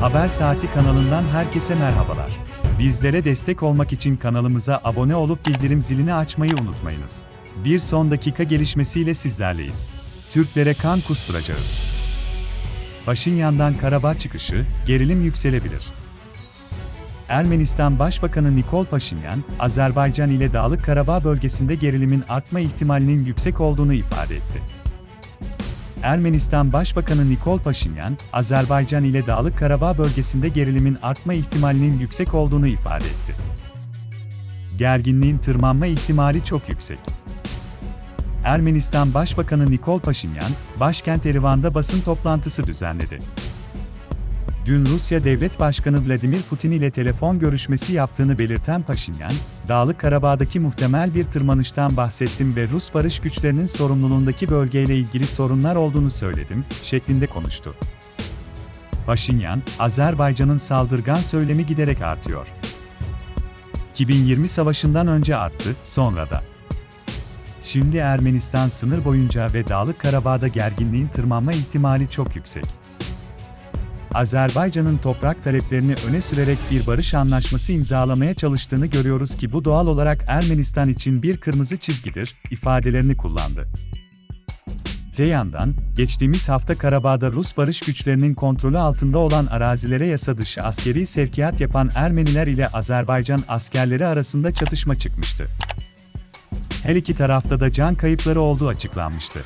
Haber Saati kanalından herkese merhabalar. Bizlere destek olmak için kanalımıza abone olup bildirim zilini açmayı unutmayınız. Bir son dakika gelişmesiyle sizlerleyiz. Türklere kan kusturacağız. Paşinyan'dan Karabağ çıkışı, gerilim yükselebilir. Ermenistan Başbakanı Nikol Paşinyan, Azerbaycan ile Dağlık Karabağ bölgesinde gerilimin artma ihtimalinin yüksek olduğunu ifade etti. Ermenistan Başbakanı Nikol Paşinyan, Azerbaycan ile Dağlık Karabağ bölgesinde gerilimin artma ihtimalinin yüksek olduğunu ifade etti. Gerginliğin tırmanma ihtimali çok yüksek. Ermenistan Başbakanı Nikol Paşinyan, başkent Erivan'da basın toplantısı düzenledi. Dün Rusya Devlet Başkanı Vladimir Putin ile telefon görüşmesi yaptığını belirten Paşinyan, Dağlık Karabağ'daki muhtemel bir tırmanıştan bahsettim ve Rus barış güçlerinin sorumluluğundaki bölgeyle ilgili sorunlar olduğunu söyledim, şeklinde konuştu. Paşinyan, Azerbaycan'ın saldırgan söylemi giderek artıyor. 2020 savaşından önce arttı, sonra da. Şimdi Ermenistan sınır boyunca ve Dağlık Karabağ'da gerginliğin tırmanma ihtimali çok yüksek. Azerbaycan'ın toprak taleplerini öne sürerek bir barış anlaşması imzalamaya çalıştığını görüyoruz ki bu doğal olarak Ermenistan için bir kırmızı çizgidir, ifadelerini kullandı. Öte yandan, geçtiğimiz hafta Karabağ'da Rus barış güçlerinin kontrolü altında olan arazilere yasa dışı askeri sevkiyat yapan Ermeniler ile Azerbaycan askerleri arasında çatışma çıkmıştı. Her iki tarafta da can kayıpları olduğu açıklanmıştı.